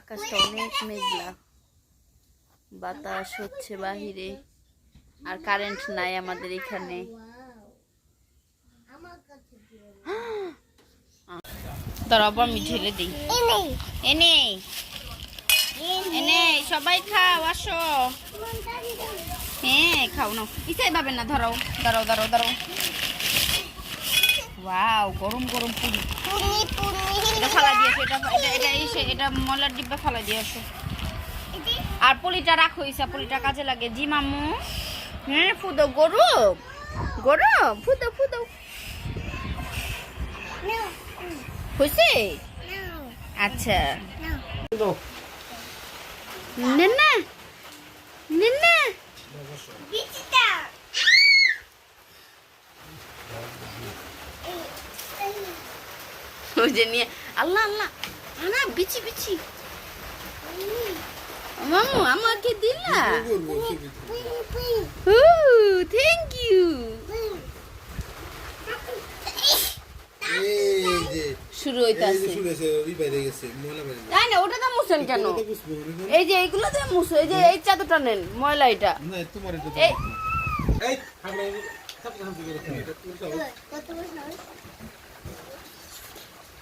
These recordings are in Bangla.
আকাশটা অনেক মেঘলা। বাতাস হচ্ছে বাহিরে। আর কারেন্ট নাই আমাদের এখানে। তারপর আমি ঢেলে দিই। এনে এনে সবাই খাও, আসো। হ্যাঁ খাও না। ইসাই পাবে না ধরো দাঁড়াও দাঁড়াও দাঁড়াও ওয়াও গরম গরম পুরি। এটা ফালা দিয়েছ এটা এটা এটা এসে এটা মলার ডিব্বা ফালা দিয়েছ আর পলিটা রাখো ইসা পলিটা কাজে লাগে। জি মামু। হ্যাঁ ফুদো গরম গরম ফুদো ফুদো। হয়েছে আচ্ছা। নেন না। নেন না। যে নিয়ে। আল্লাহ আল্লাহ, আনা, বিচি বিচি। মামু, আমাকে দিলা। থ্যাংক ইউ শুরু হইতাছে। তাই না? ওটা তো মুছেন কেন? এই যে এইগুলো দিয়ে মুছো এই যে এই চাদরটা নেন, ময়লা এটা। এই এই আমরা থাপ থাপ করে খাই এটা উল্টাও। উম, হ্যাঁ? এই আনা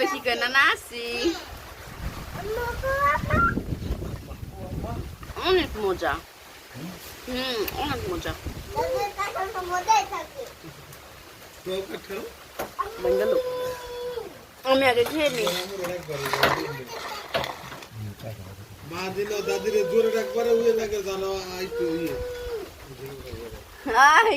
বেশি করে না না আসি অনেক মজা হুম অনেক মজা তো বেঙ্গালু আমি আগে খেয়ে একবার মা দিল দাদিরে জোরে একবারে উয়ে লাগে জানো আইতো ইয়ে আই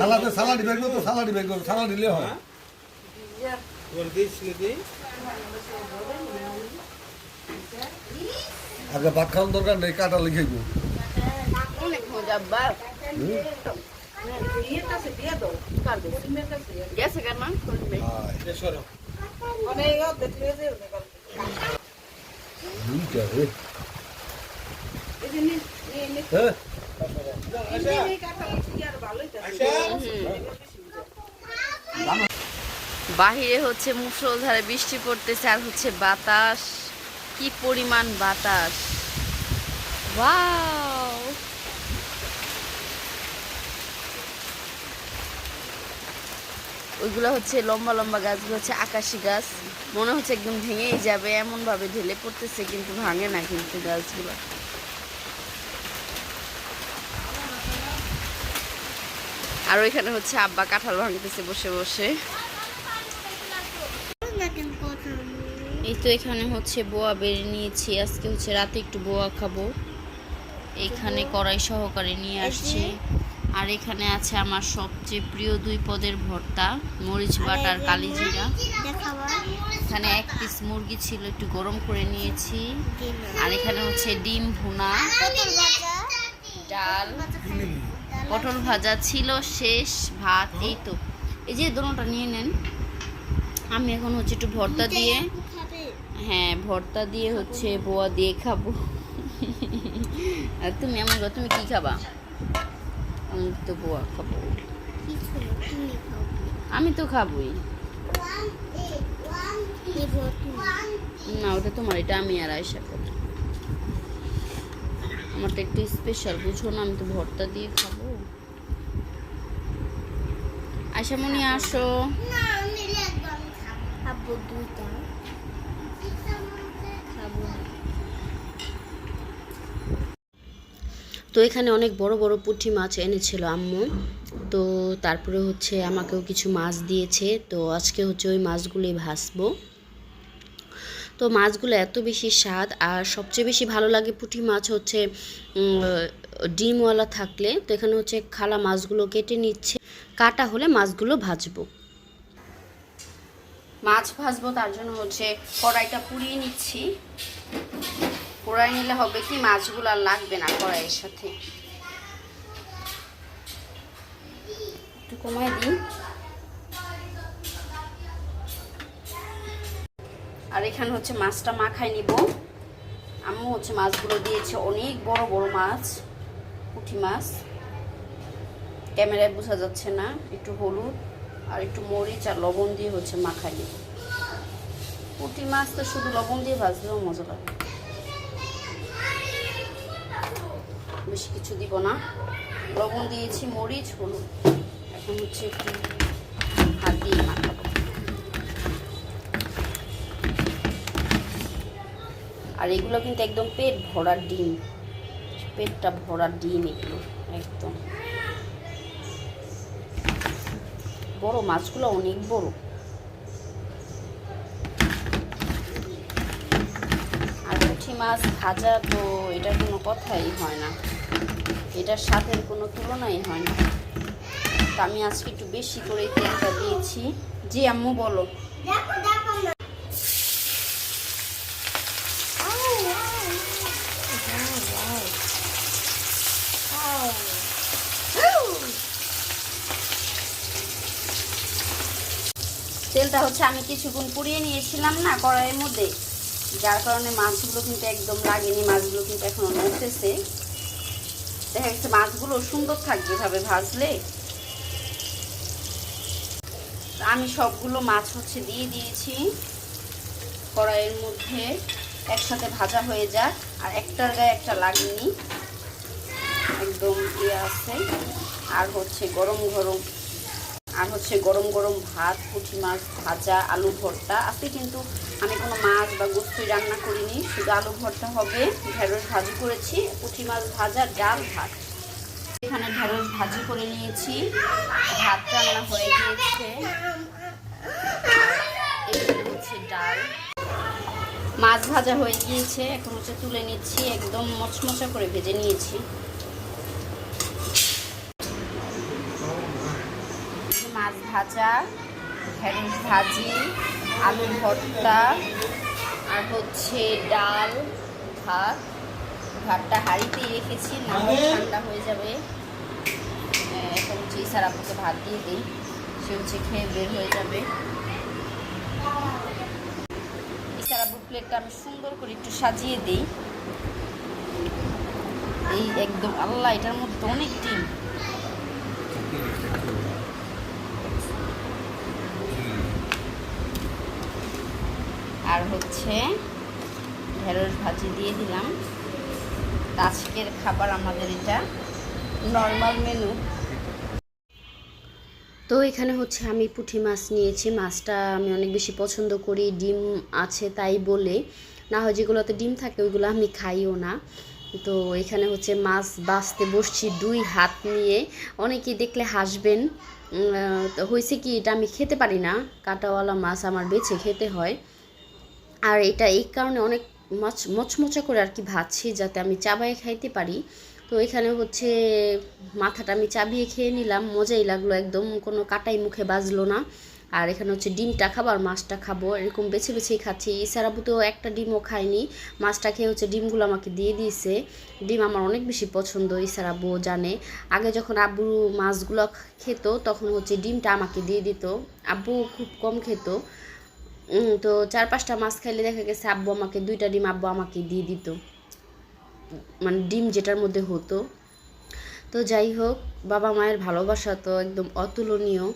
সালাদে। সালাডি বের করো সালাডি বের করো সালাড দিলে হয়। আগে ভাত খাওয়ার দরকার নেই, কাটা লিখে গো দুইটা রে হ্যাঁ। বাহিরে হচ্ছে মুষলধারে বৃষ্টি পড়তেছে আর হচ্ছে বাতাস। কি পরিমাণ বাতাস। ওইগুলো হচ্ছে লম্বা লম্বা গাছগুলো হচ্ছে আকাশি গাছ। মনে হচ্ছে একদম ভেঙেই যাবে এমন ভাবে ঢেলে পড়তেছে কিন্তু ভাঙে না কিন্তু গাছগুলো। আর ওইখানে হচ্ছে আব্বা কাঁঠাল ভাঙতেছে বসে বসে। এই তো এখানে হচ্ছে বোয়া বেড়ে নিয়েছি। আজকে হচ্ছে রাতে একটু বোয়া খাব। এখানে কড়াই সহকারে নিয়ে আসছি। আর এখানে আছে আমার সবচেয়ে প্রিয় দুই পদের ভর্তা মরিচ বাটার কালি জিরা। এখানে এক পিস মুরগি ছিল একটু গরম করে নিয়েছি। আর এখানে হচ্ছে ডিম ভুনা ডাল। পটল ভাজা ছিল শেষ ভাত এই তো। এই যে দোনোটা নিয়ে নেন। আমি এখন হচ্ছে একটু ভর্তা দিয়ে হ্যাঁ ভর্তা দিয়ে হচ্ছে বোয়া দিয়ে খাব। আর তুমি আমার তুমি কি খাবা? আমি তো বোয়া খাব। আমি তো খাবোই। না ওটা তোমার এটা আমি আর আয়সা খাব। আমার তো একটু স্পেশাল বুঝো না আমি তো ভর্তা দিয়ে খাব। আশামণি আসো। তো এখানে অনেক বড় বড় পুঁটি মাছ এনেছিল আম্মু। তো তারপরে হচ্ছে আমাকেও কিছু মাছ দিয়েছে। তো আজকে হচ্ছে ওই মাছগুলোই ভাসবো তো মাছগুলো এত বেশি স্বাদ আর সবচেয়ে বেশি ভালো লাগে পুঁটি মাছ হচ্ছে ডিমওয়ালা থাকলে। তো এখানে হচ্ছে খালা মাছগুলো কেটে নিচ্ছে। কাটা হলে মাছগুলো ভাজবো। মাছ ভাজবো, তার জন্য হচ্ছে কড়াইটা পুড়িয়ে নিচ্ছি। পোড়াই নিলে হবে কি, মাছগুলো আর লাগবে না কড়াইয়ের সাথে। একটু কমাই দিই। আর এখানে হচ্ছে মাছটা মাখাই নিব। আম্মু হচ্ছে মাছগুলো দিয়েছে অনেক বড় বড় মাছ, পুঁটি মাছ। ক্যামেরায় বোঝা যাচ্ছে না, একটু হলুদ আর একটু মরিচ আর লবণ দিয়ে হচ্ছে মাখাই নিব পুঁটি মাছ তো শুধু লবণ দিয়ে ভাজলেও মজা লাগে। বেশি কিছু দিব না। লবণ দিয়েছি, মরিচ, হলুদ। এখন হচ্ছে একটু হাত দিয়ে মাখাবো। আর এগুলো কিন্তু একদম পেট ভরার ডিম। পেটটা ভরার ডিম এগুলো, একদম। বড়, মাছগুলো অনেক বড়। আর পুঁঠি মাছ, ভাজা তো এটা কোনো কথাই হয় না। এটার সাথে কোনো তুলনাই হয় না। তা আমি আজকে একটু বেশি করে তেলটা দিয়েছি। জি আম্মু, বলো। তেলটা হচ্ছে আমি কিছুক্ষণ পুড়িয়ে নিয়েছিলাম না কড়াইয়ের মধ্যে। যার কারণে মাছগুলো কিন্তু একদম লাগেনি, মাছগুলো কিন্তু এখনও নড়তেছে দেখা গেছে মাছগুলো সুন্দর থাকবে এভাবে ভাজলে। আমি সবগুলো মাছ হচ্ছে দিয়ে দিয়েছি। কড়াইয়ের মধ্যে একসাথে ভাজা হয়ে যাক। আর একটার গায়ে একটা লাগেনি। একদম ইয়ে আছে। আর হচ্ছে গরম গরম আর হচ্ছে গরম গরম ভাত, পুঁটি মাছ, ভাজা, আলু ভর্তা। আজকে কিন্তু আমি কোনো মাছ বা গুস্তুই রান্না করিনি, শুধু আলু ভর্তা হবে, ঢেঁড়স ভাজি করেছি, পুঁটি মাছ ভাজা, ডাল, ভাত। এখানে ঢেঁড়স ভাজি করে নিয়েছি, ভাত রান্না হয়ে গিয়েছে। হচ্ছে ডাল। মাছ ভাজা হয়ে গিয়েছে, এখন হচ্ছে তুলে নিচ্ছি, একদম মচমচা করে ভেজে নিয়েছি মাছ ভাজা ঢেঁড়স ভাজি আলু ভর্তা আর হচ্ছে ডাল ভাত। ভাতটা হাঁড়িতেই রেখেছি না ঠান্ডা হয়ে যাবে। এখন হচ্ছে ইসার আপুকে ভাত দিয়ে দিই সে হচ্ছে খেয়ে বের হয়ে যাবে। ইসার প্লেটটা আমি সুন্দর করে একটু সাজিয়ে দিই। এই একদম আল্লাহ এটার মধ্যে অনেক ডিম। আর হচ্ছে ঢেঁড়স ভাজি দিয়ে দিলাম। আজকের খাবার আমাদের এটা নর্মাল মেনু তো এখানে হচ্ছে আমি পুঁটি মাছ নিয়েছি। মাছটা আমি অনেক বেশি পছন্দ করি। ডিম আছে তাই বলে। না হয় যেগুলোতে ডিম থাকে, ওইগুলো আমি খাইও না। তো এখানে হচ্ছে মাছ বাঁচতে বসছি দুই হাত নিয়ে। অনেকেই দেখলে হাসবেন হয়েছে কি এটা আমি খেতে পারি না? কাঁটাওয়ালা মাছ আমার বেছে খেতে হয়। আর এটা এই কারণে অনেক মচ মচমচা করে আর কি ভাজছি যাতে আমি চাবাই খাইতে পারি। তো এখানে হচ্ছে মাথাটা আমি চাবিয়ে খেয়ে নিলাম, মজাই লাগল একদম, কোনো কাটাই মুখে বাজলো না। আর এখানে হচ্ছে ডিমটা খাব আর মাছটা খাব, এরকম বেছে বেছেই খাচ্ছি। ইসারাবু তো একটা ডিমও খায়নি মাছটা খেয়ে হচ্ছে ডিমগুলো আমাকে দিয়ে দিয়েছে। ডিম আমার অনেক বেশি পছন্দ ইসারাবু জানে। আগে যখন আব্বু মাছগুলো খেত, তখন হচ্ছে ডিমটা আমাকে দিয়ে দিত। আব্বু খুব কম খেত তো চার পাঁচটা মাছ খাইলে দেখা গেছে আব্বু আমাকে, দুইটা ডিম আব্বু আমাকে দিয়ে দিত। মানে ডিম যেটার মধ্যে হতো। তো যাই হোক, বাবা মায়ের ভালোবাসা তো একদম অতুলনীয়।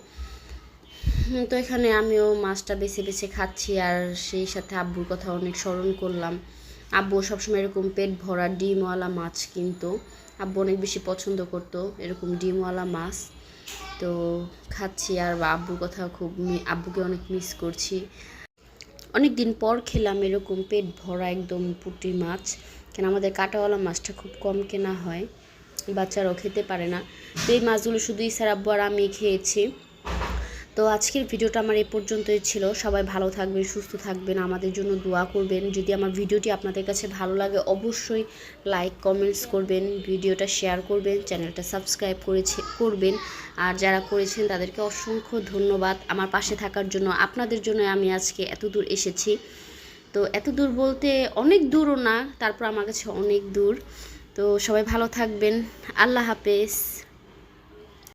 তো এখানে আমিও মাছটা বেছে বেছে খাচ্ছি আর সেই সাথে আব্বুর কথা অনেক স্মরণ করলাম। আব্বু সবসময় এরকম পেট ভরা ডিমওয়ালা মাছ কিনতো। আব্বু অনেক বেশি পছন্দ করতো এরকম ডিমওয়ালা মাছ। তো খাচ্ছি আর আব্বুর কথা খুব আব্বুকে অনেক মিস করছি। অনেক দিন পর খেলাম এরকম পেট ভরা একদম পুটি মাছ। কেন আমাদের কাটাওয়ালা মাছটা খুব কম কেনা হয়, বাচ্চারাও খেতে পারে না। তো এই মাছগুলো শুধুই ইসার আব্বু আর আমি খেয়েছি। তো আজকের ভিডিওটা আমার এ পর্যন্তই ছিল। সবাই ভালো থাকবেন, সুস্থ থাকবেন, আমাদের জন্য দোয়া করবেন। যদি আমার ভিডিওটি আপনাদের কাছে ভালো লাগে, অবশ্যই লাইক কমেন্টস করবেন, ভিডিওটা শেয়ার করবেন, চ্যানেলটা সাবস্ক্রাইব করেছে, করবেন। আর যারা করেছেন, তাদেরকে অসংখ্য ধন্যবাদ। আমার পাশে থাকার জন্য, আপনাদের জন্য আমি আজকে এত দূর এসেছি। তো এত দূর বলতে অনেক দূরও না, তারপর আমার কাছে অনেক দূর। তো সবাই ভালো থাকবেন। আল্লাহ হাফেজ।